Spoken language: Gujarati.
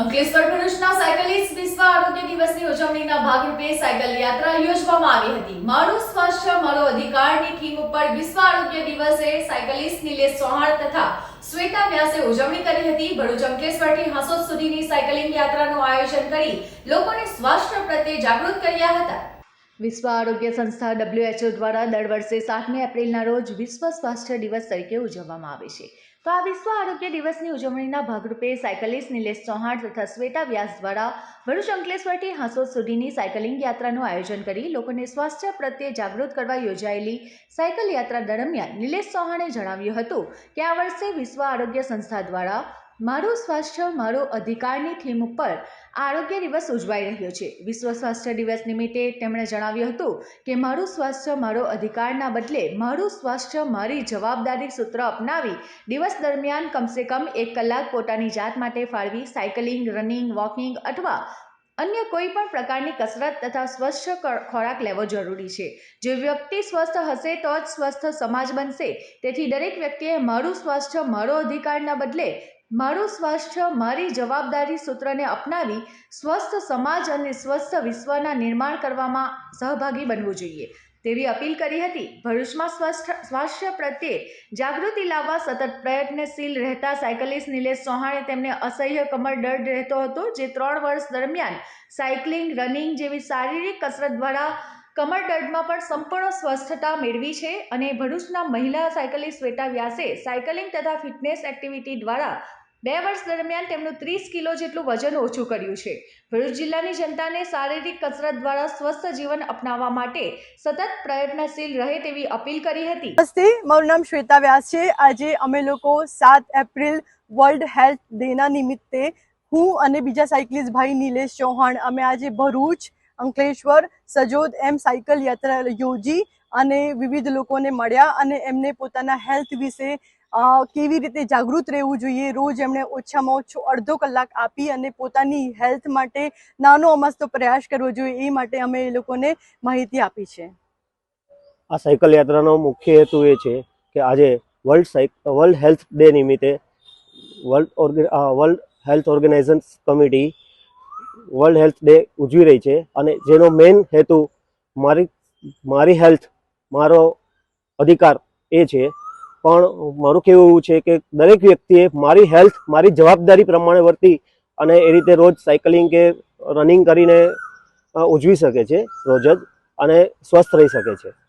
અંકલેશ્વર ભરૂચના સાયકલિસ્ટ વિશ્વ આરોગ્ય દિવસની ઉજવણીના ભાગરૂપે સાયકલ યાત્રા યોજવામાં આવી હતી. મારું સ્વાસ્થ્ય મારો અધિકારની થીમ ઉપર વિશ્વ આરોગ્ય દિવસે સાયકલિસ્ટ નિલેશ ચૌહાણ તથા શ્વેતા વ્યાસે ઉજવણી કરી હતી. ભરૂચ અંકલેશ્વરથી હાંસોદ સુધીની સાયકલિંગ યાત્રાનું આયોજન કરી લોકોને સ્વાસ્થ્ય પ્રત્યે જાગૃત કર્યા હતા. વિશ્વ આરોગ્ય સંસ્થા ડબ્લ્યુએચઓ દ્વારા દર વર્ષે સાતમી એપ્રિલના રોજ વિશ્વ સ્વાસ્થ્ય દિવસ તરીકે ઉજવવામાં આવે છે. તો આ વિશ્વ આરોગ્ય દિવસની ઉજવણીના ભાગરૂપે સાયકલિસ્ટ નિલેશ ચૌહાણ તથા શ્વેતા વ્યાસ દ્વારા ભરૂચ અંકલેશ્વરથી હાંસોદ સુધીની સાયકલિંગ યાત્રાનું આયોજન કરી લોકોને સ્વાસ્થ્ય પ્રત્યે જાગૃત કરવા યોજાયેલી સાયકલ યાત્રા દરમિયાન નિલેશ ચૌહાણે જણાવ્યું હતું કે આ વર્ષે વિશ્વ આરોગ્ય સંસ્થા દ્વારા મારું સ્વાસ્થ્ય, મારો અધિકારની થીમ ઉપર આરોગ્ય દિવસ ઉજવાઈ રહ્યો છે. વિશ્વ સ્વાસ્થ્ય દિવસ નિમિત્તે તેમણે જણાવ્યું હતું કે, મારું સ્વાસ્થ્ય, મારો અધિકારના બદલે મારું સ્વાસ્થ્ય મારી જવાબદારી સૂત્ર અપનાવી દિવસ દરમિયાન કમસે કમ એક કલાક પોતાની જાત માટે ફાળવી, સાયકલિંગ, રનિંગ, વોકિંગ અથવા અન્ય કોઈ પણ પ્રકારની કસરત તથા સ્વચ્છ ખોરાક લેવો જરૂરી છે. જો વ્યક્તિ સ્વસ્થ હશે તો જ સ્વસ્થ સમાજ બનશે. તેથી દરેક વ્યક્તિએ મારું સ્વાસ્થ્ય, મારો અધિકારના બદલે મારું સ્વાસ્થ્ય મારી જવાબદારી સૂત્રને અપનાવી સ્વસ્થ સમાજ અને સ્વસ્થ વિશ્વના નિર્માણ કરવામાં સહભાગી બનવું જોઈએ. તેવી અપીલ કરી હતી. ભરૂચમાં સ્વસ્થ, સ્વાસ્થ્ય પ્રત્યે જાગૃતિ લાવવા સતત પ્રયત્નશીલ રહેતા સાયકલિસ્ટ નિલેશ ચૌહાણે તેમને અસહ્ય કમર દર્દ રહેતો હતો, જે ત્રણ વર્ષ દરમિયાન સાયકલિંગ, રનિંગ જેવી શારીરિક કસરત દ્વારા કમર દર્દમાં પણ સંપૂર્ણ સ્વસ્થતા મેળવી છે અને ભરૂચના મહિલા સાયકલિસ્ટ શ્વેતા વ્યાસે સાયકલિંગ તથા ફિટનેસ એક્ટિવિટી દ્વારા બે વર્ષ દરમિયાન તેમનું ત્રીસ કિલો જેટલું વજન ઓછું કર્યું છે. ભરૂચ જિલ્લાની જનતાને શારીરિક કસરત દ્વારા સ્વસ્થ જીવન અપનાવવા માટે સતત પ્રયત્નશીલ રહે તેવી અપીલ કરી હતી. નમસ્તે, મારું નામ શ્વેતા વ્યાસ છે. આજે અમે લોકો સાત એપ્રિલ વર્લ્ડ હેલ્થ ડેના નિમિત્તે હું અને બીજા સાયકલિસ્ટ ભાઈ નિલેશ ચૌહાણ અમે આજે ભરૂચ અંકલેશ્વર, સજોદ, એમ સાયકલ યાત્રા યોજી અને વિવિધ લોકોને મળ્યા અને એમને પોતાના હેલ્થ વિશે કેવી રીતે જાગૃત રહેવું જોઈએ, રોજ એમણે ઓછામાં ઓછો અડધો કલાક આપી અને પોતાની હેલ્થ માટે નાનો અમસ્તો પ્રયાસ કરવો જોઈએ, એ માટે અમે એ લોકોને માહિતી આપી છે. આ સાયકલ યાત્રાનો મુખ્ય હેતુ એ છે કે આજે વર્લ્ડ સાઇક વર્લ્ડ હેલ્થ ડે નિમિત્તે world world health organization committee world health day ઉજવી રહી છે અને જેનો મેઇન હેતુ મારી મારી હેલ્થ મારો અધિકાર એ છે. પણ મારું કહેવું એવું છે કે દરેક વ્યક્તિએ મારી હેલ્થ મારી જવાબદારી પ્રમાણે વર્તી અને એ રીતે રોજ સાયકલિંગ કે રનિંગ કરીને ઉજવી શકે છે, રોજ જ અને સ્વસ્થ રહી શકે છે.